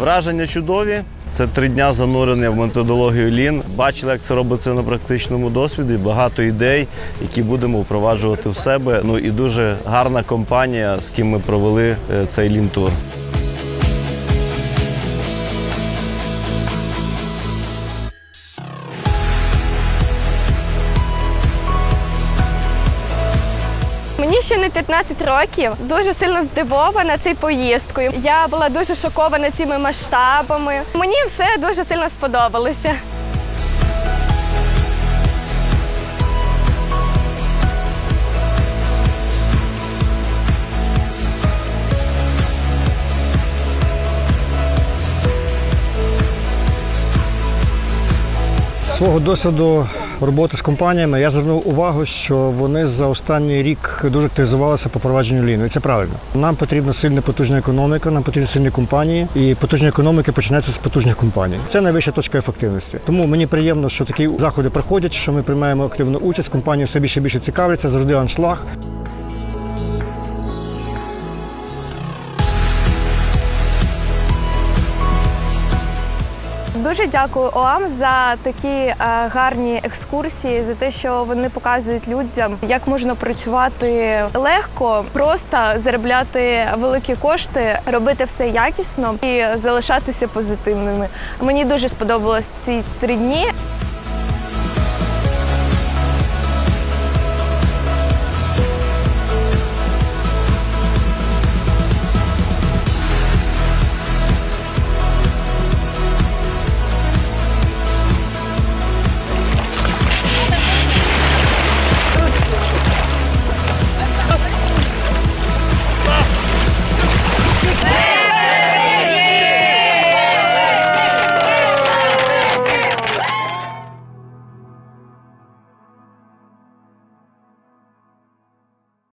Враження чудові. Це три дня занурення в методологію Лін. Бачили, як це робиться на практичному досвіді. Багато ідей, які будемо впроваджувати в себе. Ну і дуже гарна компанія, з ким ми провели е, цей лін-тур. Ще не 15 років. Дуже сильно здивована цією поїздкою. Я була дуже шокована цими масштабами. Мені все дуже сильно сподобалося. Свого досвіду роботи з компаніями я звернув увагу, що вони за останній рік дуже активізувалися по провадженню ліну. І це правильно. Нам потрібна сильна потужна економіка, нам потрібні сильні компанії, і потужні економіки починається з потужних компаній. Це найвища точка ефективності. Тому мені приємно, що такі заходи проходять, що ми приймаємо активну участь. Компанії все більше більше цікавляться, завжди аншлаг. Дуже дякую ОАМ за такі е, гарні екскурсії, за те, що вони показують людям, як можна працювати легко, просто заробляти великі кошти, робити все якісно і залишатися позитивними. Мені дуже сподобалось ці три дні.